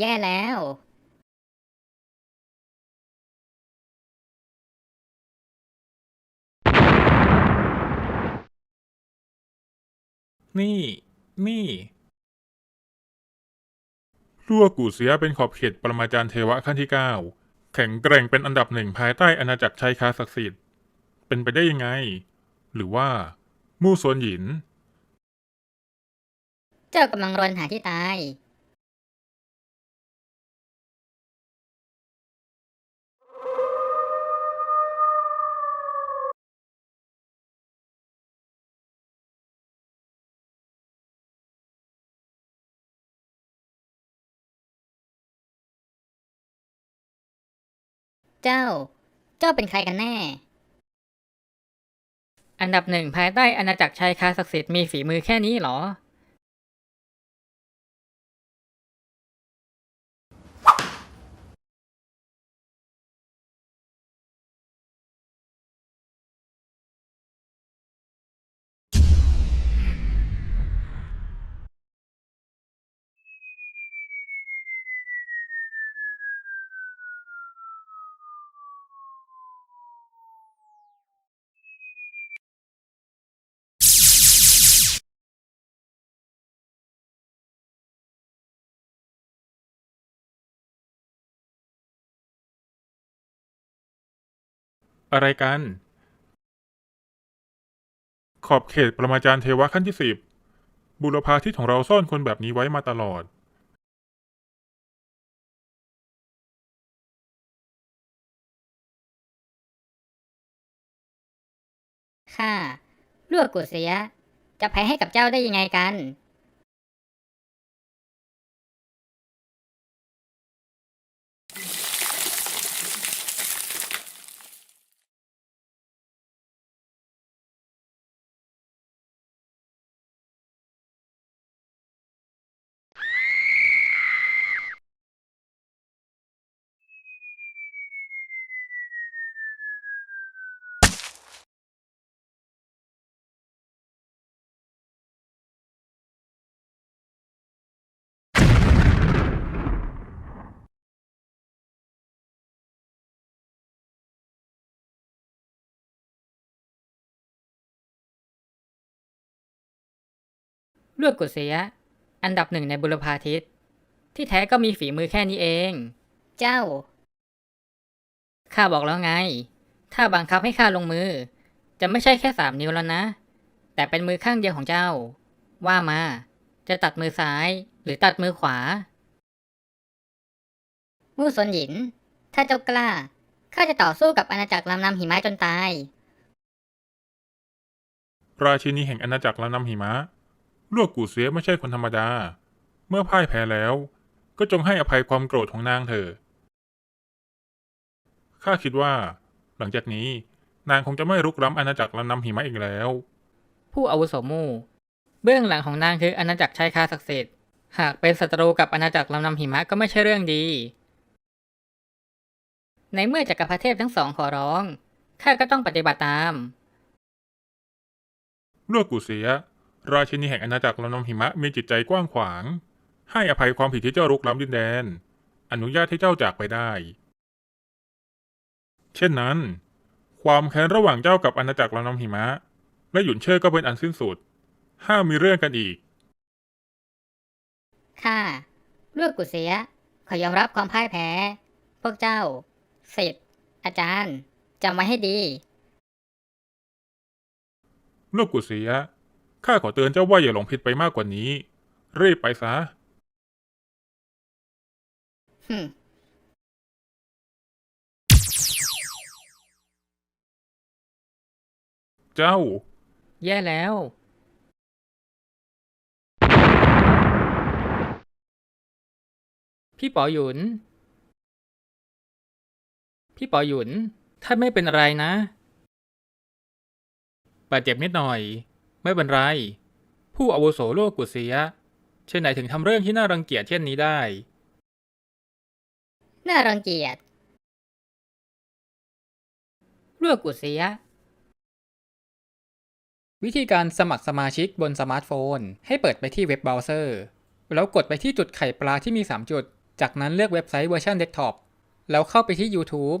แย่แล้วนี่ นี่ลั่วกูเสียเป็นขอบเขตปรมาจารย์เทวะขั้นที่เก้าแข็งแกร่งเป็นอันดับหนึ่งภายใต้อาณาจักรชัยคาศักดิ์สิทธิ์ เป็นไปได้ยังไง หรือว่า มู่ซวนหยิน เจ้ากำลังรนหาที่ตาย เจ้า เจ้าเป็นใครกันแน่ อันดับหนึ่งภายใต้อาณาจักรชายคาศักดิ์สิทธิ์มีฝีมือแค่นี้เหรอ อะไรกัน ขอบเขตประมาจารย์เทวะขั้นที่สิบบุรพาทิตของเราซ่อนคนแบบนี้ไว้มาตลอด ข้าลวกกุเสียจะแพ้ให้กับเจ้าได้ยังไงกัน เลือกกุเสียอันดับหนึ่งในบุรพาทิต ที่แท้ก็มีฝีมือแค่นี้เอง เจ้า ข้าบอกแล้วไง ถ้าบังคับให้ข้าลงมือ จะไม่ใช่แค่สามนิ้วแล้วนะ แต่เป็นมือข้างเดียวของเจ้า ว่ามา จะตัดมือซ้าย หรือตัดมือขวา มู่สนหยิน ถ้าเจ้ากล้า ข้าจะต่อสู้กับอาณาจักรลำนำหิมะจนตาย ราชินีแห่งอาณาจักรลำนำหิมะ ลวกกูเสียไม่ใช่คนธรรมดา เมื่อพ่ายแพ้แล้ว ก็จงให้อภัยความโกรธของนางเถอะข้าคิดว่า หลังจากนี้นางคงจะไม่รุกล้ำอาณาจักรลำนำหิมะอีกแล้ว ผู้อาวุโสมู่ เบื้องหลังของนางคืออาณาจักรชายคาศักดิ์สิทธิ์หากเป็นศัตรูกับอาณาจักรลำนำหิมะก็ไม่ใช่เรื่องดี ในเมื่อจักรพรรดิเทพทั้งสองขอร้องข้าก็ต้องปฏิบัติตามลวกกูเสีย ราชินีแห่งอาณาจักรลำนำหิมะมีจิตใจกว้างขวาง ให้อภัยความผิดที่เจ้ารุกล้ำดินแดน อนุญาตให้เจ้าจากไปได้ เช่นนั้น ความแค้นระหว่างเจ้ากับอาณาจักรลำนำหิมะ และหยุนเชิดก็เป็นอันสิ้นสุด ห้ามมีเรื่องกันอีกข้าลวกกุเสียขอยอมรับความพ่ายแพ้ พวกเจ้าสิทธิ์อาจารย์จำไว้ให้ดีลูกกุเสีย ข้าขอเตือนเจ้าว่าอย่าหลงผิดไปมากกว่านี้ รีบไปซะหึมเจ้า แย่แล้ว พี่ป๋อหยุน พี่ป๋อหยุนท่านไม่เป็นอะไรนะบาดเจ็บนิดหน่อย ไม่เป็นไร ผู้อาวุโสโลกกุเสีย เช่นไหนถึงทำเรื่องที่น่ารังเกียจเช่นนี้ได้ น่ารังเกียจเลือกกุเสีย วิธีการสมัครสมาชิกบนสมาร์ทโฟน ให้เปิดไปที่เว็บเบราว์เซอร์ แล้วกดไปที่จุดไข่ปลาที่มี 3 จุด จากนั้นเลือกเว็บไซต์เวอร์ชันเดสก์ท็อปแล้วเข้าไปที่ YouTube